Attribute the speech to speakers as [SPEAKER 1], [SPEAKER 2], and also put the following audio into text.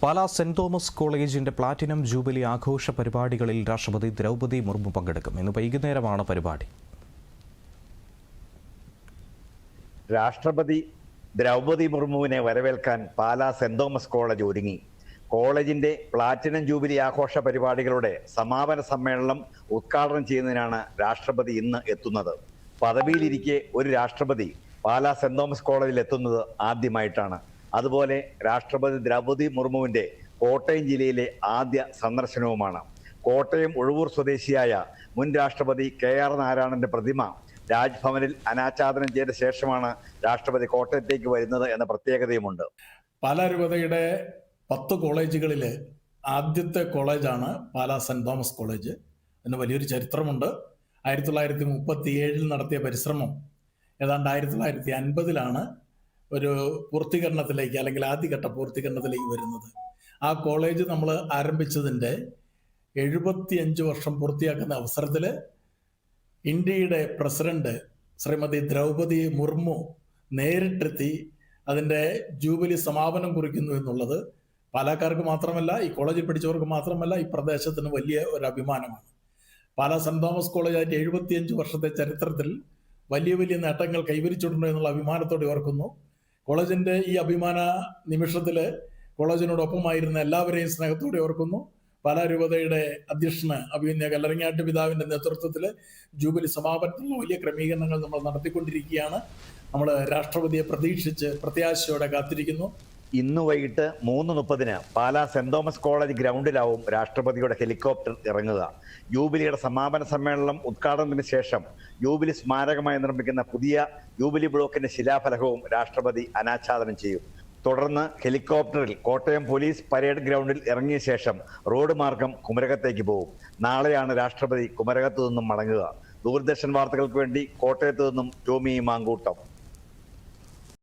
[SPEAKER 1] Pala saint Thomas കോളേജിന്റെ platinum jubilee ആഘോഷ പരിപാടികളിൽ രാഷ്ട്രപതി ദ്രൗപദി മുർമു പങ്കെടുക്കും. ഇന്ന് വൈകുന്നേരമാണ് പരിപാടി.
[SPEAKER 2] രാഷ്ട്രപതി ദ്രൗപദി മുർമുവിനെ വരവേൽക്കാൻ പാലാ സെന്റ് തോമസ് കോളേജ് ഒരുങ്ങി. കോളേജിന്റെ പ്ലാറ്റിനം ജൂബിലി ആഘോഷ പരിപാടികളുടെ സമാപന സമ്മേളനം ഉദ്ഘാടനം ചെയ്യുന്നതിനാണ് രാഷ്ട്രപതി ഇന്ന് എത്തുന്നത്. പദവിയിലിരിക്കെ ഒരു രാഷ്ട്രപതി പാലാ സെന്റ് തോമസ് കോളേജിൽ എത്തുന്നത് ആദ്യമായിട്ടാണ്. അതുപോലെ രാഷ്ട്രപതി ദ്രൗപതി മുർമുവിന്റെ കോട്ടയം ജില്ലയിലെ ആദ്യ സന്ദർശനവുമാണ്. കോട്ടയം ഉഴവൂർ സ്വദേശിയായ മുൻ രാഷ്ട്രപതി കെ ആർ നാരായണന്റെ പ്രതിമ രാജ്ഭവനിൽ അനാച്ഛാദനം ചെയ്ത ശേഷമാണ് രാഷ്ട്രപതി കോട്ടയത്തേക്ക് വരുന്നത് എന്ന പ്രത്യേകതയുമുണ്ട്.
[SPEAKER 3] പാലാ രൂപതയുടെ പത്ത് കോളേജുകളിൽ ആദ്യത്തെ കോളേജാണ് പാലാ സെന്റ് തോമസ് കോളേജ് അതിന് വലിയൊരു ചരിത്രമുണ്ട്. ആയിരത്തി തൊള്ളായിരത്തി മുപ്പത്തി ഏഴിൽ നടത്തിയ പരിശ്രമം ഏതാണ്ട് ആയിരത്തി തൊള്ളായിരത്തി അൻപതിലാണ് ഒരു പൂർത്തീകരണത്തിലേക്ക് അല്ലെങ്കിൽ ആദ്യഘട്ട പൂർത്തീകരണത്തിലേക്ക് വരുന്നത്. ആ കോളേജ് നമ്മൾ ആരംഭിച്ചതിന്റെ എഴുപത്തിയഞ്ച് വർഷം പൂർത്തിയാക്കുന്ന അവസരത്തിൽ ഇന്ത്യയുടെ പ്രസിഡന്റ് ശ്രീമതി ദ്രൗപതി മുർമു നേരിട്ടെത്തി അതിന്റെ ജൂബിലി സമാപനം കുറിക്കുന്നു എന്നുള്ളത് പാലക്കാർക്ക് മാത്രമല്ല ഈ കോളേജിൽ പഠിച്ചവർക്ക് മാത്രമല്ല ഈ പ്രദേശത്തിന് വലിയ ഒരു അഭിമാനമാണ്. പാലാ സെന്റ് തോമസ് കോളേജ് അതിന്റെ എഴുപത്തിയഞ്ച് വർഷത്തെ ചരിത്രത്തിൽ വലിയ വലിയ നേട്ടങ്ങൾ കൈവരിച്ചിട്ടുണ്ട് എന്നുള്ള അഭിമാനത്തോടെ ഓർക്കുന്നു. കോളേജിന്റെ ഈ അഭിമാന നിമിഷത്തിൽ കോളേജിനോടൊപ്പമായിരുന്ന എല്ലാവരെയും സ്നേഹത്തോടെ ഓർക്കുന്നു. പാലാ രൂപതയുടെ അധ്യക്ഷന് അഭിനയ കല്ലറങ്ങാട്ട് പിതാവിന്റെ നേതൃത്വത്തിൽ ജൂബിലി സമാപനത്തിനുള്ള വലിയ ക്രമീകരണങ്ങൾ നമ്മൾ നടത്തിക്കൊണ്ടിരിക്കുകയാണ്. നമ്മൾ രാഷ്ട്രപതിയെ പ്രതീക്ഷിച്ച് പ്രത്യാശയോടെ കാത്തിരിക്കുന്നു.
[SPEAKER 2] ഇന്ന് വൈകിട്ട് മൂന്ന് മുപ്പതിന് പാലാ സെന്റ് തോമസ് കോളേജ് ഗ്രൗണ്ടിലാവും രാഷ്ട്രപതിയുടെ ഹെലികോപ്റ്റർ ഇറങ്ങുക. യൂബിലിയുടെ സമാപന സമ്മേളനം ഉദ്ഘാടനത്തിന് ശേഷം യൂബിലി സ്മാരകമായി നിർമ്മിക്കുന്ന പുതിയ യൂബിലി ബ്ലോക്കിന്റെ ശിലാഫലകവും രാഷ്ട്രപതി അനാച്ഛാദനം ചെയ്യും. തുടർന്ന് ഹെലികോപ്റ്ററിൽ കോട്ടയം പോലീസ് പരേഡ് ഗ്രൗണ്ടിൽ ഇറങ്ങിയ ശേഷം റോഡ് മാർഗം കുമരകത്തേക്ക് പോകും. നാളെയാണ് രാഷ്ട്രപതി കുമരകത്തു നിന്നും മടങ്ങുക. ദൂരദർശൻ വാർത്തകൾക്ക് വേണ്ടി കോട്ടയത്തു നിന്നും ടോമി മാങ്കൂട്ടം.